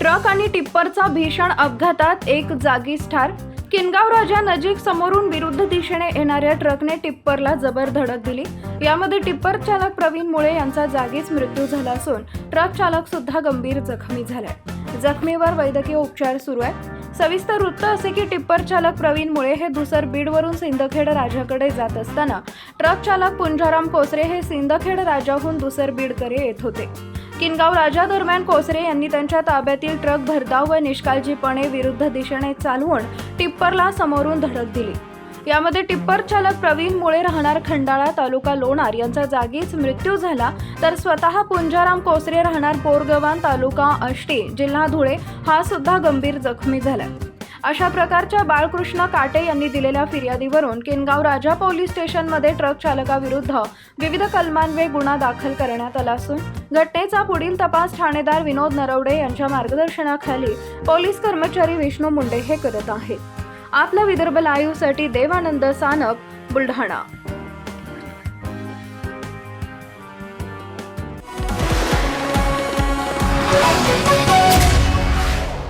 Truck आणि टिप्परचा भीषण अपघातात एक जागीच ठार. किनगाव राजा नजीक समोरून विरुद्ध दिशेने येणाऱ्या ट्रकने टिप्परला जबर धडक दिली. यामध्ये टिप्पर चालक प्रवीण मुळे यांचा जागीच मृत्यू झाला असून ट्रक चालक सुद्धा गंभीर जखमी झालाय. जखमीवर वैद्यकीय उपचार सुरू आहे सविस्तर वृत्त असे की टिप्पर चालक प्रवीण मुळे हे दुसर बीडवरून सिंदखेड राजाकडे जात असताना ट्रक चालक पुंजाराम कोसरे हे सिंदखेड राजाहून दुसर बीडकडे येत होते. किनगाव राजा दरम्यान कोसरे यांनी त्यांच्या ताब्यातील ट्रक भरधाव व निष्काळजीपणे विरुद्ध दिशेने चालवून टिप्परला समोरून धडक दिली. यामध्ये टिप्पर चालक प्रवीण मुळे राहणार खंडाळा तालुका लोणार यांचा जागीच मृत्यू झाला तर स्वतः पुंजाराम कोसरे राहणार पोरगवान तालुका आष्टी जिल्हा धुळे हा सुद्धा गंभीर जखमी झाला. अशा प्रकारच्या बाळकृष्ण काटे यांनी दिलेल्या फिर्यादीवरून किनगाव राजा पोलीस स्टेशनमध्ये ट्रक चालकाविरुद्ध विविध कलमांवे गुन्हा दाखल करण्यात आला असून घटनेचा पुढील तपास ठाणेदार विनोद नरवडे यांच्या मार्गदर्शनाखाली पोलीस कर्मचारी विष्णू मुंडे हे करत आहेत. आपला विदर्भ लाईव्हसाठी देवानंद सानप बुलढाणा. Thank